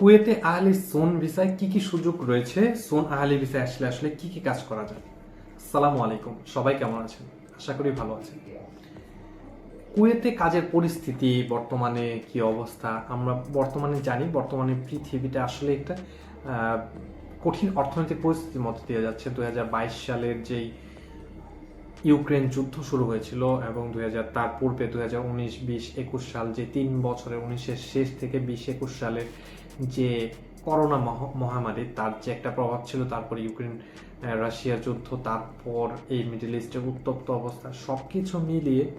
কুয়েতে আহলি সোন ভিসায় কি কি সুযোগ রয়েছে? সোন আহলি ভিসায় আসলে আসলে কি কি কাজ করা যায়? আসসালামু আলাইকুম। সবাই কেমন আছেন? আশা করি ভালো আছেন। কুয়েতে কাজের পরিস্থিতি, বর্তমানে কি অবস্থা? আমরা বর্তমানে জানি, বর্তমানে পৃথিবীটা আসলে একটা কঠিন অর্থনৈতিক পরিস্থিতির মধ্যে দিয়ে যাচ্ছে। দুই হাজার বাইশ সালের যেই ইউক্রেন যুদ্ধ শুরু হয়েছিল এবং দুই হাজার, তার পূর্বে দুই হাজার উনিশ, বিশ, একুশ সাল যে তিন বছরের উনিশের শেষ থেকে বিশ একুশ সালের যে করোনা মহ- মহামারী, তার যে একটা প্রভাব ছিল, তারপর ইউক্রেন রাশিয়া যুদ্ধ, তারপর এই মিডল ইস্টের উত্তপ্ত অবস্থা সব কিছু মিলিয়ে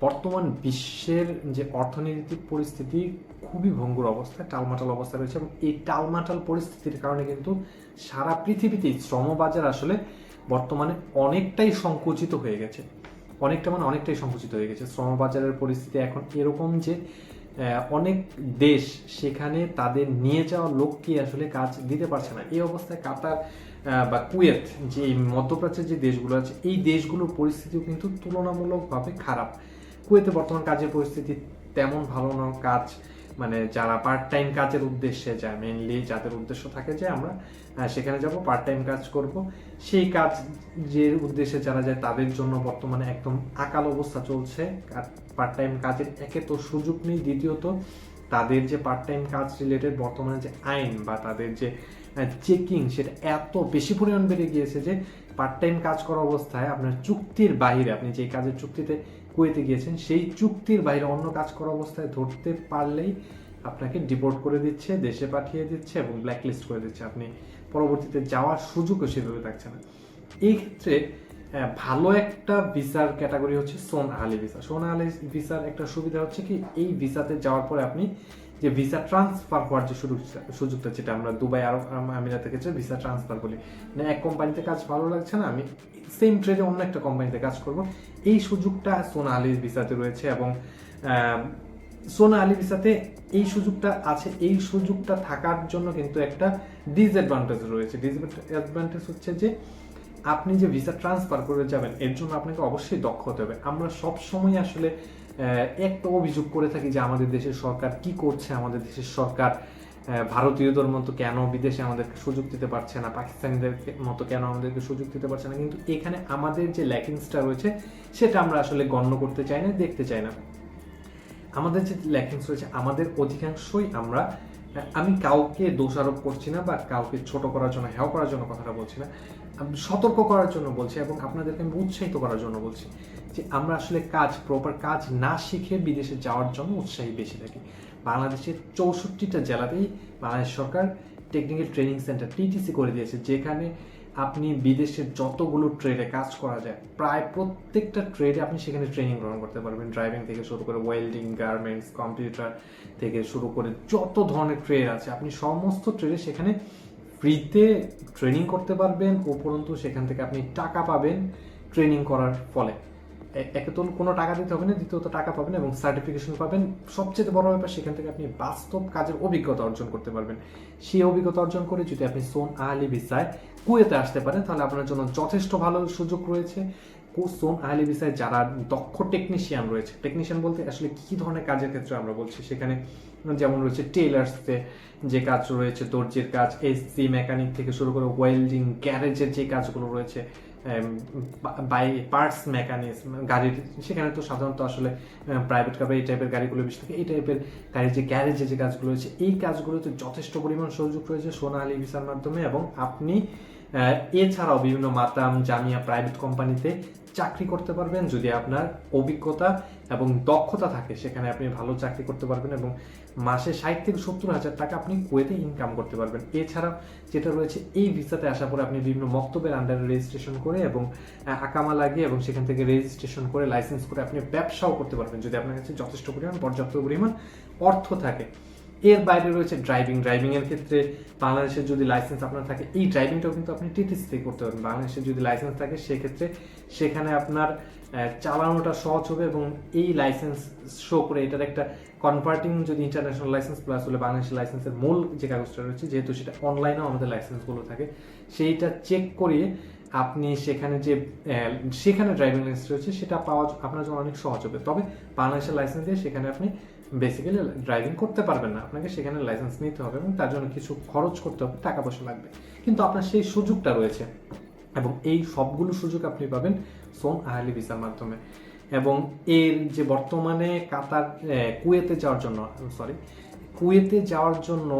বর্তমান বিশ্বের যে অর্থনৈতিক পরিস্থিতি খুবই ভঙ্গুর অবস্থা, টালমাটাল অবস্থা রয়েছে এবং এই টালমাটাল পরিস্থিতির কারণে কিন্তু সারা পৃথিবীতেই শ্রমবাজার আসলে বর্তমানে অনেকটাই সংকুচিত হয়ে গেছে। অনেকটা মানে অনেকটাই সংকুচিত হয়ে গেছে। শ্রমবাজারের পরিস্থিতি এখন এরকম যে অনেক দেশ সেখানে তাদের নিয়ে যাওয়া লোককে আসলে কাজ দিতে পারছে না। এই অবস্থায় কাতার বা কুয়েত যে মধ্যপ্রাচ্যের যে দেশগুলো আছে, এই দেশগুলোর পরিস্থিতিও কিন্তু তুলনামূলকভাবে খারাপ। কুয়েতে বর্তমান কাজের পরিস্থিতি তেমন ভালো না। কাজ মানে যারা পার্ট টাইম কাজের উদ্দেশ্যে যায় মেনলি যাদের উদ্দেশ্য থাকে যে আমরা সেখানে যাব পার্ট টাইম কাজ করব। সেই কাজ যে উদ্দেশ্যে যারা যায়, তাদের জন্য বর্তমানে একদম আকাল অবস্থা চলছে। পার্ট টাইম কাজের একে তো সুযোগ নেই। দ্বিতীয়ত, তাদের যে পার্ট টাইম কাজ রিলেটেড বর্তমানে যে আইন বা তাদের যে চেকিং সেটা এত বেশি পরিমাণ বেড়ে গিয়েছে যে পার্ট টাইম কাজ করা অবস্থায় আপনার চুক্তির বাইরে আপনি যে কাজের চুক্তিতে কুয়েতে গিয়েছেন, সেই চুক্তির বাইরে অন্য কাজ করা অবস্থায় ধরতে পারলেই আপনাকে ডিপোর্ট করে দিচ্ছে, দেশে পাঠিয়ে দিচ্ছে এবং ব্ল্যাকলিস্ট করে দিচ্ছে। আপনি পরবর্তীতে যাওয়ার সুযোগও সেভাবে থাকছে না। এই ক্ষেত্রে ভালো একটা ভিসার ক্যাটাগরি হচ্ছে সোন আলি ভিসা। সোনা আলি ভিসার একটা সুবিধা হচ্ছে কি, এই ভিসাতে যাওয়ার পরে আপনি যে ভিসা ট্রান্সফার হওয়ার যে সুযোগ সুযোগটা যেটা আমরা দুবাই আরব আমিরাতের ক্ষেত্রে ভিসা ট্রান্সফার বলি। না এক কোম্পানিতে কাজ ভালো লাগছে না, আমি সেম ট্রেডে অন্য একটা কোম্পানিতে কাজ করব। এই সুযোগটা সোনা ভিসাতে রয়েছে এবং সোনা আলী ভিসাতে এই সুযোগটা আছে। এই সুযোগটা থাকার জন্য কিন্তু একটা ডিসঅ্যাডভান্টেজ রয়েছে। ডিসঅ্যাডভান্টেজ হচ্ছে যে আপনি যে ভিসা ট্রান্সফার করে যাবেন, এর জন্য আপনাকে অবশ্যই দক্ষ হতে হবে। আমরা সব সময় আসলে একটা অভিযোগ করে থাকি যে আমাদের দেশের সরকার কি করছে, আমাদের দেশের সরকার ভারতীয়দের মতো কেন বিদেশে আমাদেরকে সুযোগ দিতে পারছে না, পাকিস্তানিদের মতো কেন আমাদেরকে সুযোগ দিতে পারছে না? কিন্তু এখানে আমাদের যে ল্যাকিংসটা রয়েছে, সেটা আমরা আসলে গণ্য করতে চাই না, দেখতে চাই না। আমাদের যে ল্যাকিংস রয়েছে, আমাদের অধিকাংশই আমরা আমি কাউকে দোষারোপ করছি না বা কাউকে ছোট করার জন্য হ্যাঁ করার জন্য কথাটা বলছি না। আমি সতর্ক করার জন্য বলছি এবং আপনাদেরকে আমি উৎসাহিত করার জন্য বলছি যে আমরা আসলে কাজ প্রপার কাজ না শিখে বিদেশে যাওয়ার জন্য উৎসাহী বেশি থাকি। বাংলাদেশের চৌষট্টিটা জেলাতেই বাংলাদেশ সরকার টেকনিক্যাল ট্রেনিং সেন্টার টিটিসি করে দিয়েছে, যেখানে আপনি বিদেশের যতগুলো ট্রেডে কাজ করা যায়, প্রায় প্রত্যেকটা ট্রেডে আপনি সেখানে ট্রেনিং গ্রহণ করতে পারবেন। ড্রাইভিং থেকে শুরু করে ওয়েল্ডিং গার্মেন্টস কম্পিউটার থেকে শুরু করে যত ধরনের ট্রেড আছে, আপনি সমস্ত ট্রেডে সেখানে ফ্রিতে ট্রেনিং করতে পারবেন। উপরন্তু সেখান থেকে আপনি টাকা পাবেন ট্রেনিং করার ফলে। একে তো কোনো টাকা দিতে হবে না, দ্বিতীয়ত টাকা পাবেন এবং সার্টিফিকেশন পাবেন। সবচেয়ে বড় ব্যাপার, সেখান থেকে আপনি বাস্তব কাজের অভিজ্ঞতা অর্জন করতে পারবেন। সেই অভিজ্ঞতা অর্জন করে যদি আপনি সোন আহলি ভিসায় কুয়েতে আসতে পারেন, তাহলে আপনার জন্য যথেষ্ট ভালো সুযোগ রয়েছে। সোন আহলি ভিসায় যারা দক্ষ টেকনিশিয়ান রয়েছে টেকনিশিয়ান বলতে আসলে কি ধরনের কাজের ক্ষেত্রে আমরা বলছি? সেখানে যেমন রয়েছে টেলার্সে যে কাজ রয়েছে, দর্জির কাজ এসি মেকানিক থেকে শুরু করে ওয়েল্ডিং গ্যারেজের যে কাজগুলো রয়েছে বাই পার্টস মেকানিজম গাড়ির সেখানে তো সাধারণত আসলে প্রাইভেট কার এই টাইপের গাড়িগুলো বেশি থাকে। এই টাইপের গাড়ির যে গ্যারেজে যে কাজগুলো রয়েছে, এই কাজগুলোতে যথেষ্ট পরিমাণ সুযোগ রয়েছে সোনালী ভিসার মাধ্যমে এবং আপনি এছাড়াও বিভিন্ন মাতাম, জামিয়া প্রাইভেট কোম্পানিতে চাকরি করতে পারবেন, যদি আপনার অভিজ্ঞতা এবং দক্ষতা থাকে, সেখানে আপনি ভালো চাকরি করতে পারবেন এবং মাসে ষাট থেকে সত্তর হাজার টাকা আপনি কুয়েতে ইনকাম করতে পারবেন। এছাড়া যেটা রয়েছে, এই ভিসাতে আসার পরে আপনি বিভিন্ন মক্তবের আন্ডারে রেজিস্ট্রেশন করে এবং আকামা লাগিয়ে এবং সেখান থেকে রেজিস্ট্রেশন করে লাইসেন্স করে আপনি ব্যবসাও করতে পারবেন, যদি আপনার কাছে যথেষ্ট পরিমাণ, পর্যাপ্ত পরিমাণ অর্থ থাকে। এর বাইরে রয়েছে ড্রাইভিং ড্রাইভিং এর ক্ষেত্রে বাংলাদেশের যদি লাইসেন্স আপনার থাকে, এই ড্রাইভিংটাও কিন্তু আপনি টিটিসি থেকে করতে পারবেন। বাংলাদেশের যদি লাইসেন্স থাকে, সেক্ষেত্রে সেখানে আপনার চালানোটা সহজ হবে এবং এই লাইসেন্স শো করে এটার একটা কনভার্টিং যদি ইন্টারন্যাশনাল লাইসেন্স প্লাস হলে বাংলাদেশের লাইসেন্সের মূল যে কাগজটা রয়েছে, যেহেতু সেটা অনলাইনেও আমাদের লাইসেন্সগুলো থাকে, সেইটা চেক করিয়ে আপনি সেখানে যে সেখানে ড্রাইভিং লাইসেন্স রয়েছে, সেটা পাওয়া আপনার জন্য অনেক সহজ হবে। তবে বাংলাদেশের লাইসেন্স দিয়ে সেখানে আপনি বেসিক্যালি ড্রাইভিং করতে পারবেন না। আপনাকে সেখানে লাইসেন্স নিতে হবে এবং তার জন্য কিছু খরচ করতে হবে, টাকা পয়সা লাগবে। কিন্তু আপনার সেই সুযোগটা রয়েছে এবং এই সবগুলো সুযোগ আপনি পাবেন সোন আহলি ভিসার মাধ্যমে। এবং এর যে বর্তমানে কাতার কুয়েতে যাওয়ার জন্য সরি কুয়েতে যাওয়ার জন্য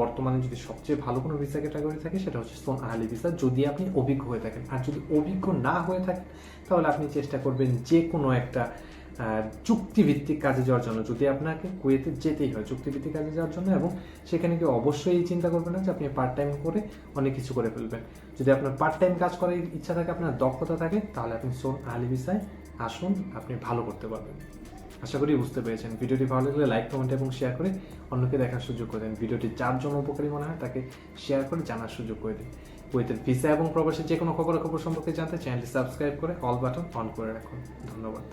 বর্তমানে যদি সবচেয়ে ভালো কোনো ভিসা ক্যাটাগরি থাকে, সেটা হচ্ছে সোন আহলি ভিসা, যদি আপনি অভিজ্ঞ হয়ে থাকেন। আর যদি অভিজ্ঞ না হয়ে থাকেন, তাহলে আপনি চেষ্টা করবেন যে কোনো একটা চুক্তিভিত্তিক কাজে যাওয়ার জন্য, যদি আপনাকে কুয়েতে যেতেই হয় চুক্তিভিত্তিক কাজে যাওয়ার জন্য এবং সেখানে কি অবশ্যই এই চিন্তা করবেন না যে আপনি পার্ট টাইম করে অনেক কিছু করে ফেলবেন। যদি আপনার পার্ট টাইম কাজ করার ইচ্ছা থাকে, আপনার দক্ষতা থাকে, তাহলে আপনি সোন আহলি ভিসায় আসুন, আপনি ভালো করতে পারবেন। আশা করি বুঝতে পেরেছেন। ভিডিওটি ভালো লাগলে লাইক কমেন্ট এবং শেয়ার করে অন্যকে দেখার সুযোগ করে দিন। ভিডিওটি যার জন্য উপকারী মনে হয় তাকে শেয়ার করে জানার সুযোগ করে দিন। কুয়েতের ভিসা এবং প্রবাসী যে কোনো খবরাখবর সম্পর্কে জানতে চ্যানেলটি সাবস্ক্রাইব করে অল বাটন অন করে রাখুন। ধন্যবাদ।